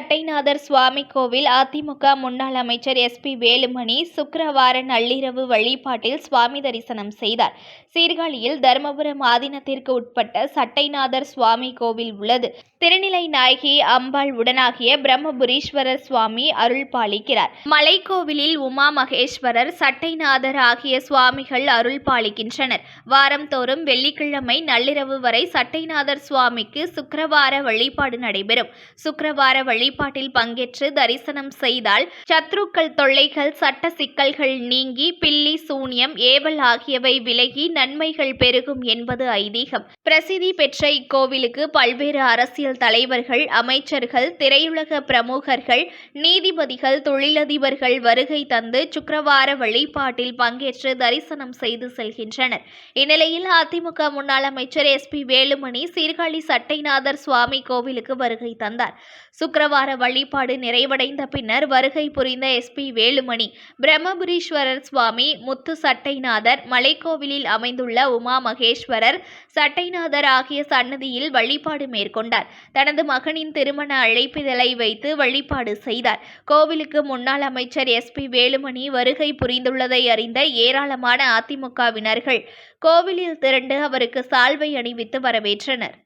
சட்டைநாதர் சுவாமி கோவில் அதிமுக முன்னாள் அமைச்சர் எஸ் பி வேலுமணி சுக்கரவார நள்ளிரவு வழிபாட்டில் சுவாமி தரிசனம் செய்தார். சீர்காழியில் தருமபுரம் ஆதீனத்திற்கு உட்பட்ட சட்டைநாதர் சுவாமி கோவில் உள்ளது. திருநிலை நாயகி அம்பாள் உடனாகிய பிரம்மபுரீஸ்வரர் சுவாமி அருள் பாலிக்கிறார். மலைக்கோவிலில் உமா மகேஸ்வரர் சட்டைநாதர் ஆகிய சுவாமிகள் அருள் பாலிக்கின்றனர். வாரந்தோறும் வெள்ளிக்கிழமை நள்ளிரவு வரை சட்டைநாதர் சுவாமிக்கு சுக்கரவார வழிபாடு நடைபெறும். சுக்கரவார வழி வழிபாட்டில் பங்கேற்று தரிசனம் செய்தால் சத்ருக்கள் தொல்லைகள் சட்ட சிக்கல்கள் நீங்கி பில்லி சூனியம் ஏவல் ஆகியவை விலகி நன்மைகள் பெருகும் என்பது ஐதீகம். பிரசித்தி பெற்ற இக்கோவிலுக்கு பல்வேறு அரசியல் தலைவர்கள் அமைச்சர்கள் திரையுலக பிரமுகர்கள் நீதிபதிகள் தொழிலதிபர்கள் வருகை தந்து சுக்கரவார வழிபாட்டில் பங்கேற்று தரிசனம் செய்து செல்கின்றனர். இந்நிலையில் அதிமுக முன்னாள் அமைச்சர் எஸ் பி வேலுமணி சீர்காழி சட்டைநாதர் சுவாமி கோவிலுக்கு வருகை தந்தார். சுக்கரவார வழிபாடு நிறைவடைந்த பின்னர் வருகை புரிந்த எஸ்பி வேலுமணி பிரம்மபுரீஸ்வரர் சுவாமி முத்து சட்டைநாதர் மலைக்கோவிலில் அமைந்துள்ள உமா மகேஸ்வரர் சட்டைநாதர் ஆகிய சன்னதியில் வழிபாடு மேற்கொண்டார். தனது மகனின் திருமண அழைப்பிதழை வைத்து வழிபாடு செய்தார். கோவிலுக்கு முன்னாள் அமைச்சர் எஸ்பி வேலுமணி வருகை புரிந்துள்ளதை அறிந்த ஏராளமான அதிமுகவினர்கள் கோவிலில் திரண்டு அவருக்கு சால்வை அணிவித்து வரவேற்றனர்.